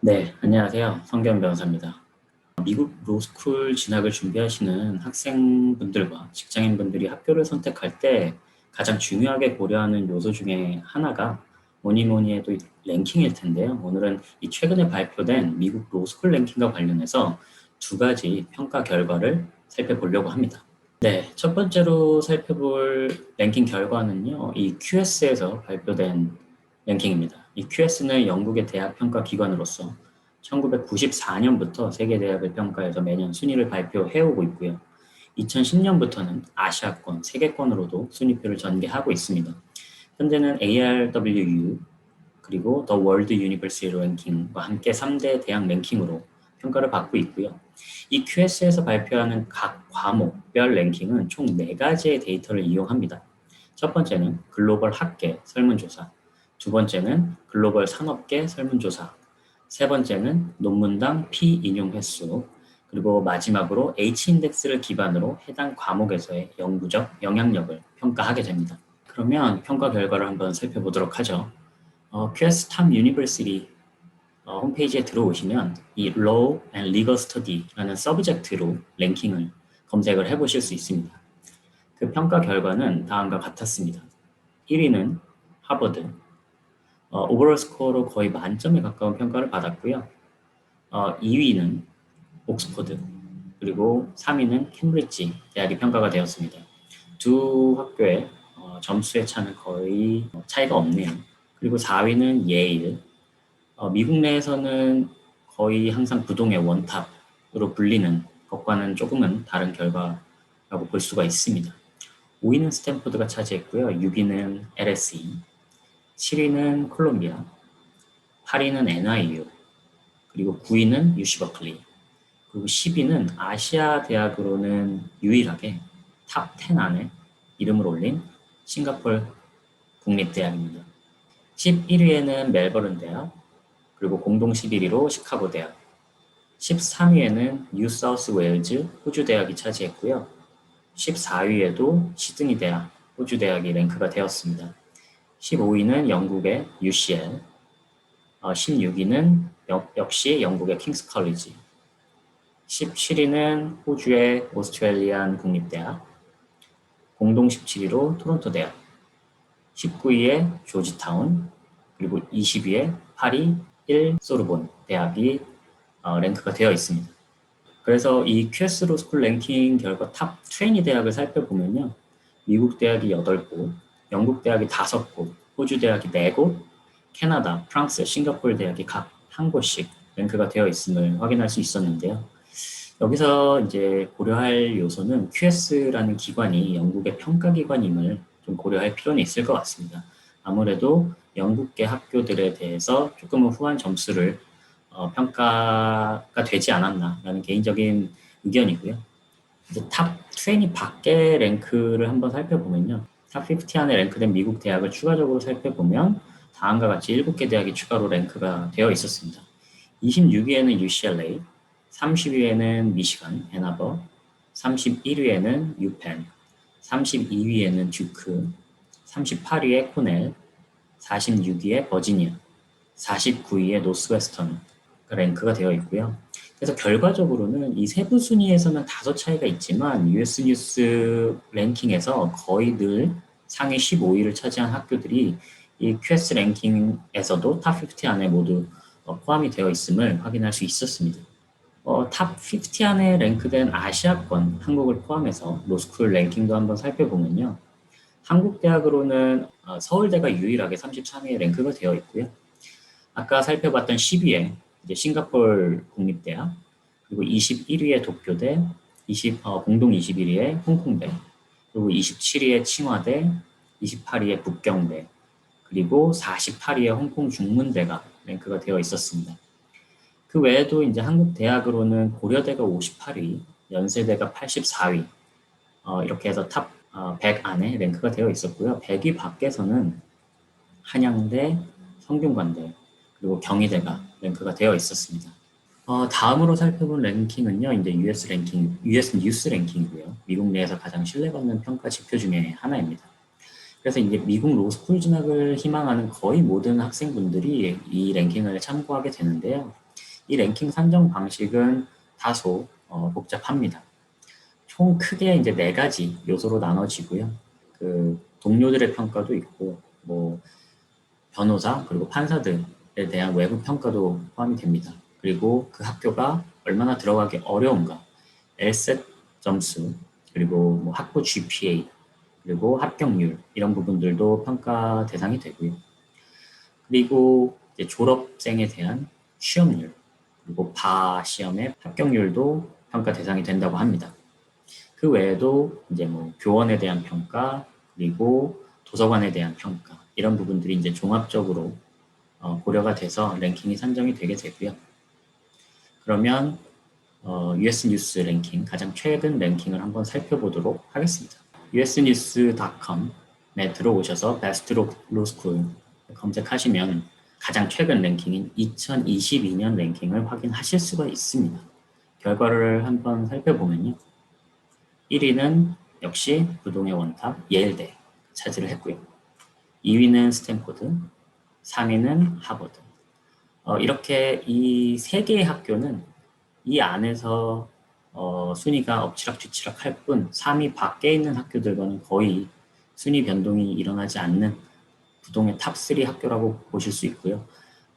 네, 안녕하세요. 성경 변호사입니다. 미국 로스쿨 진학을 준비하시는 학생분들과 직장인분들이 학교를 선택할 때 가장 중요하게 고려하는 요소 중에 하나가 뭐니 뭐니 해도 랭킹일 텐데요. 오늘은 이 최근에 발표된 미국 로스쿨 랭킹과 관련해서 두 가지 평가 결과를 살펴보려고 합니다. 네, 첫 번째로 살펴볼 랭킹 결과는요. 이 QS에서 발표된 랭킹입니다. 이 QS는 영국의 대학 평가 기관으로서 1994년부터 세계 대학을 평가해서 매년 순위를 발표해 오고 있고요. 2010년부터는 아시아권, 세계권으로도 순위표를 전개하고 있습니다. 현재는 ARWU 그리고 The World University 랭킹과 함께 3대 대학 랭킹으로 평가를 받고 있고요. 이 QS에서 발표하는 각 과목별 랭킹은 총 4가지의 데이터를 이용합니다. 첫 번째는 글로벌 학계 설문조사, 두 번째는 글로벌 산업계 설문조사, 세 번째는 논문당 피인용 횟수, 그리고 마지막으로 H인덱스를 기반으로 해당 과목에서의 영구적 영향력을 평가하게 됩니다. 그러면 평가 결과를 한번 살펴보도록 하죠. 어, QS Top University 어, 홈페이지에 들어오시면 이 Law and Legal Study라는 서브젝트로 랭킹을 검색을 해보실 수 있습니다. 그 평가 결과는 다음과 같았습니다. 1위는 하버드, 어, 오버롤 스코어로 거의 만점에 가까운 평가를 받았고요. 어, 2위는 옥스퍼드, 그리고 3위는 캠브리지 대학이 평가가 되었습니다. 두 학교의 어, 점수의 차는 거의 차이가 없네요. 그리고 4위는 예일. 어, 미국 내에서는 거의 항상 부동의 원탑으로 불리는 것과는 조금은 다른 결과라고 볼 수가 있습니다. 5위는 스탠포드가 차지했고요. 6위는 LSE, 7위는 콜롬비아, 8위는 NIU, 그리고 9위는 UC 버클리, 그리고 10위는 아시아 대학으로는 유일하게 탑 10 안에 이름을 올린 싱가폴 국립대학입니다. 11위에는 멜버른 대학, 그리고 공동 11위로 시카고 대학, 13위에는 뉴 사우스 웨일즈 호주 대학이 차지했고요. 14위에도 시드니 대학, 호주 대학이 랭크가 되었습니다. 15위는 영국의 UCL, 어, 16위는 역시 영국의 킹스 컬리지, 17위는 호주의 오스트레일리안 국립대학, 공동 17위로 토론토 대학, 19위에 조지타운, 그리고 20위에 파리 1 소르본 대학이 어, 랭크가 되어 있습니다. 그래서 이 QS 로스쿨 랭킹 결과 탑20 대학을 살펴보면요. 미국 대학이 8곳, 영국 대학이 5곳, 호주 대학이 4곳, 캐나다, 프랑스, 싱가포르 대학이 각 한 곳씩 랭크가 되어 있음을 확인할 수 있었는데요. 여기서 이제 고려할 요소는 QS라는 기관이 영국의 평가 기관임을 좀 고려할 필요는 있을 것 같습니다. 아무래도 영국계 학교들에 대해서 조금은 후한 점수를 어, 평가가 되지 않았나라는 개인적인 의견이고요. 이제 탑 20 밖의 랭크를 한번 살펴보면요. 탑 50 안에 랭크된 미국 대학을 추가적으로 살펴보면 다음과 같이 7개 대학이 추가로 랭크가 되어 있었습니다. 26위에는 UCLA, 30위에는 미시간, 애나버, 31위에는 유펜, 32위에는 듀크, 38위에 코넬, 46위에 버지니아, 49위에 노스웨스턴 랭크가 되어 있고요. 그래서 결과적으로는 이 세부 순위에서는 다소 차이가 있지만 US 뉴스 랭킹에서 거의 늘 상위 15위를 차지한 학교들이 이 QS 랭킹에서도 탑50 안에 모두 어, 포함이 되어 있음을 확인할 수 있었습니다. 어, 탑50 안에 랭크된 아시아권 한국을 포함해서 로스쿨 랭킹도 한번 살펴보면요. 한국 대학으로는 어, 서울대가 유일하게 33위에 랭크가 되어 있고요. 아까 살펴봤던 10위에 이제 싱가폴 국립대학, 그리고 21위에 도쿄대, 20, 어, 공동 21위에 홍콩대, 그리고 27위에 칭화대, 28위에 북경대, 그리고 48위에 홍콩 중문대가 랭크가 되어 있었습니다. 그 외에도 이제 한국 대학으로는 고려대가 58위, 연세대가 84위, 어, 이렇게 해서 탑 100 어, 안에 랭크가 되어 있었고요. 100위 밖에서는 한양대, 성균관대, 그리고 경희대가 랭크가 되어 있었습니다. 어, 다음으로 살펴본 랭킹은요, 이제 US 랭킹, US 뉴스 랭킹이고요. 미국 내에서 가장 신뢰받는 평가 지표 중에 하나입니다. 그래서 이제 미국 로스쿨 진학을 희망하는 거의 모든 학생분들이 이 랭킹을 참고하게 되는데요. 이 랭킹 산정 방식은 다소 어, 복잡합니다. 총 크게 이제 네 가지 요소로 나눠지고요. 그 동료들의 평가도 있고 뭐 변호사 그리고 판사들에 대한 외부 평가도 포함이 됩니다. 그리고 그 학교가 얼마나 들어가기 어려운가, LSAT 점수 그리고 뭐 학부 GPA 그리고 합격률 이런 부분들도 평가 대상이 되고요. 그리고 졸업생에 대한 시험률 그리고 바 시험의 합격률도 평가 대상이 된다고 합니다. 그 외에도 이제 뭐 교원에 대한 평가 그리고 도서관에 대한 평가 이런 부분들이 이제 종합적으로 어, 고려가 돼서 랭킹이 산정이 되게 되고요. 그러면 어, US 뉴스 랭킹 가장 최근 랭킹을 한번 살펴보도록 하겠습니다. usnews.com에 들어오셔서 베스트 로스쿨 검색하시면 가장 최근 랭킹인 2022년 랭킹을 확인하실 수가 있습니다. 결과를 한번 살펴보면요. 1위는 역시 부동의 원탑 예일대 차지를 했고요. 2위는 스탠포드, 3위는 하버드. 어, 이렇게 이 세 개의 학교는 이 안에서 어, 순위가 엎치락뒤치락 할 뿐 3위 밖에 있는 학교들과는 거의 순위 변동이 일어나지 않는 부동의 탑3 학교라고 보실 수 있고요.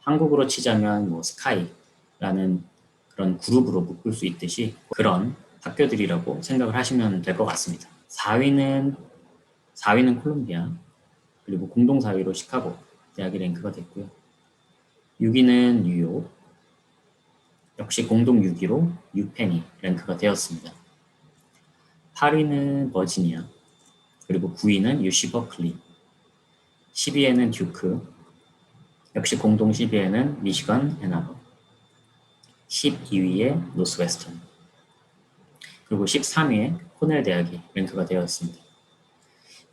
한국으로 치자면 뭐 스카이라는 그런 그룹으로 묶을 수 있듯이 그런 학교들이라고 생각을 하시면 될 것 같습니다. 4위는 4위는 콜롬비아 그리고 공동 4위로 시카고 대학이 랭크가 됐고요. 6위는 뉴욕 역시 공동 6위로 유펜이 랭크가 되었습니다. 8위는 버지니아 그리고 9위는 유시 버클리 10위에는 듀크 역시 공동 10위에는 미시건 애나버 12위에 노스웨스턴 그리고 13위에 코넬 대학이 랭크가 되었습니다.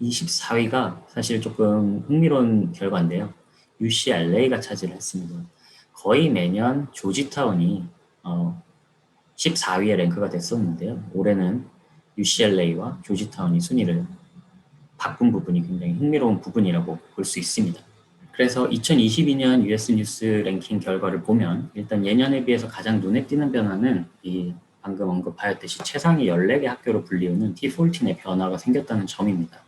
이 14위가 사실 조금 흥미로운 결과인데요. UCLA가 차지를 했습니다. 거의 매년 조지타운이 어, 14위에 랭크가 됐었는데요. 올해는 UCLA와 조지타운이 순위를 바꾼 부분이 굉장히 흥미로운 부분이라고 볼 수 있습니다. 그래서 2022년 US 뉴스 랭킹 결과를 보면 일단 예년에 비해서 가장 눈에 띄는 변화는 이 방금 언급하였듯이 최상위 14개 학교로 불리우는 T14의 변화가 생겼다는 점입니다.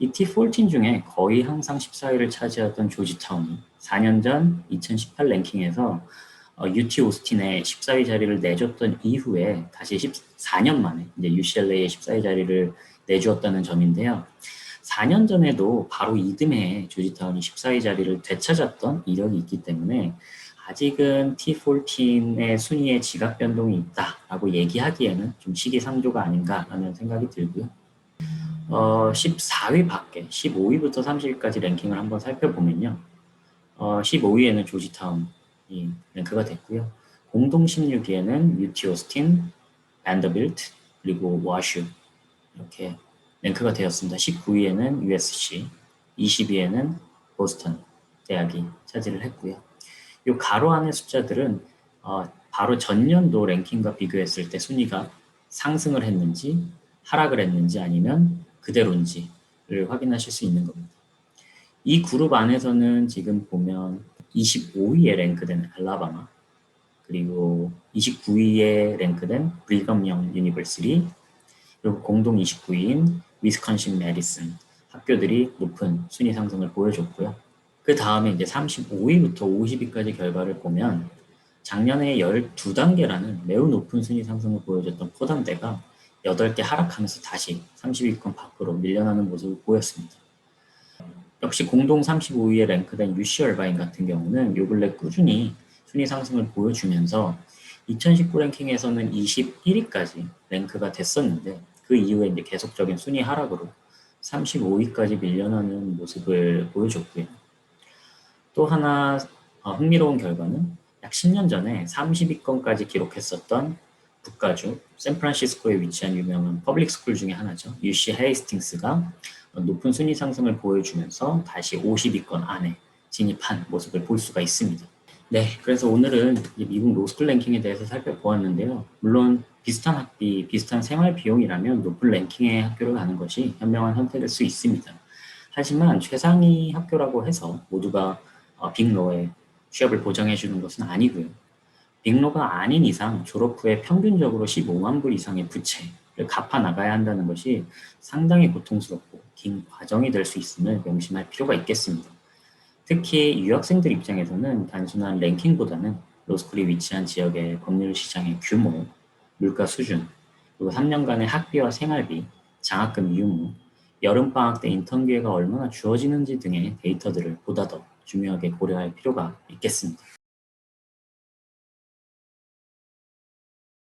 이 T14 중에 거의 항상 14위를 차지하던 조지 타운이 4년 전 2018 랭킹에서 어, UT 오스틴에 14위 자리를 내줬던 이후에 다시 14년 만에 이제 UCLA에 14위 자리를 내주었다는 점인데요. 4년 전에도 바로 이듬해 조지타운이 14위 자리를 되찾았던 이력이 있기 때문에 아직은 T14의 순위에 지각 변동이 있다라고 얘기하기에는 좀 시기상조가 아닌가라는 생각이 들고요. 어, 14위 밖에 15위부터 30위까지 랭킹을 한번 살펴보면요. 어, 15위에는 조지타운이 랭크가 됐고요. 공동 16위에는 UT 오스틴, 밴더빌트, 그리고 와슈 이렇게 랭크가 되었습니다. 19위에는 USC, 20위에는 보스턴 대학이 차지를 했고요. 이 가로 안의 숫자들은 어, 바로 전년도 랭킹과 비교했을 때 순위가 상승을 했는지 하락을 했는지 아니면 그대로인지를 확인하실 수 있는 겁니다. 이 그룹 안에서는 지금 보면 25위에 랭크된 알라바마 그리고 29위에 랭크된 브리검영 유니버시티 그리고 공동 29위인 위스콘신 메디슨 학교들이 높은 순위 상승을 보여줬고요. 그 다음에 이제 35위부터 50위까지 결과를 보면 작년에 12단계라는 매우 높은 순위 상승을 보여줬던 포담대가 8개 하락하면서 다시 30위권 밖으로 밀려나는 모습을 보였습니다. 역시 공동 35위에 랭크된 UC 얼바인 같은 경우는 요 근래 꾸준히 순위 상승을 보여주면서 2019 랭킹에서는 21위까지 랭크가 됐었는데 그 이후에 이제 계속적인 순위 하락으로 35위까지 밀려나는 모습을 보여줬고요. 또 하나 어, 흥미로운 결과는 약 10년 전에 30위권까지 기록했었던 북가주 샌프란시스코에 위치한 유명한 퍼블릭 스쿨 중에 하나죠. UC 헤이스팅스가 높은 순위 상승을 보여주면서 다시 50위권 안에 진입한 모습을 볼 수가 있습니다. 네, 그래서 오늘은 미국 로스쿨 랭킹에 대해서 살펴보았는데요. 물론 비슷한 학비, 비슷한 생활 비용이라면 높은 랭킹의 학교를 가는 것이 현명한 선택일 수 있습니다. 하지만 최상위 학교라고 해서 모두가 어, 빅로에 취업을 보장해 주는 것은 아니고요. 빅로가 아닌 이상 졸업 후에 평균적으로 15만 불 이상의 부채를 갚아 나가야 한다는 것이 상당히 고통스럽고 긴 과정이 될 수 있음을 명심할 필요가 있겠습니다. 특히 유학생들 입장에서는 단순한 랭킹보다는 로스쿨이 위치한 지역의 법률 시장의 규모, 물가 수준, 그리고 3년간의 학비와 생활비, 장학금 유무, 여름방학 때 인턴 기회가 얼마나 주어지는지 등의 데이터들을 보다 더 중요하게 고려할 필요가 있겠습니다.